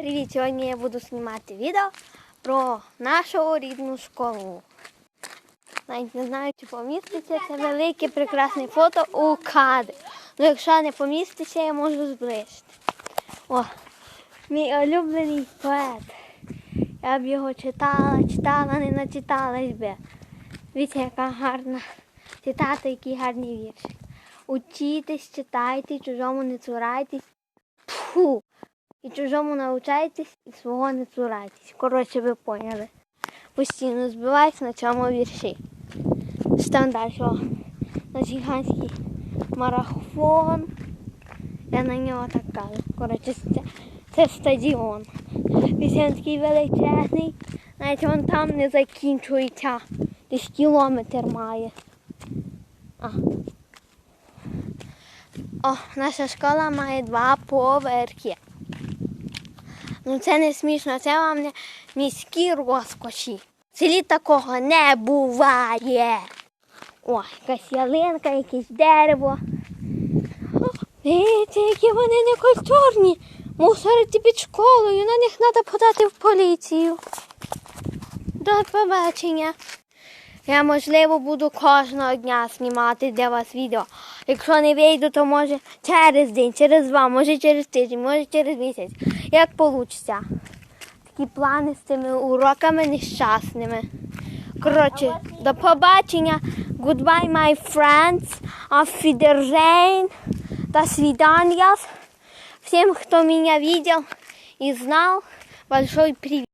Привіт! Сьогодні я буду знімати відео про нашу рідну школу. Навіть не знаю, чи поміститься це велике прекрасне фото у кадр. Ну, якщо не поміститься, я можу зближити. О, мій улюблений поет. Я б його читала, читала, не начиталась би. Дивіться, яка гарна цитата, який гарний вірш. Учітесь, читайте, чужому не цурайтесь. Фу. І чужому навчайтесь, і свого не цурайтесь. Коротше, ви поняли. Постійно збиваюсь на цьому вірші. Стан далі. О, наш гігантський марафон. Я на нього так кажу. Коротше, це, це стадіон. Він такий величезний. Навіть вон там не закінчується. Десь кілометр має. А. О, наша школа має два поверхи. Ну це не смішно, це вам не міські розкоші. В селі такого не буває. О, якась ялинка, якесь дерево. Дивіться, які вони некультурні. Мусорити під школою, на них треба подати в поліцію. До побачення. Я, можливо, буду кожного дня знімати для вас відео. Якщо не вийду, то може через день, через два, може через тиждень, може через місяць. Як вийде. Такі плани з цими уроками нещасними. Коротше, до побачення. Goodbye, my friends. Auf Wiedersehen. До свидания. Всем, кто меня видел и знал, большой привет.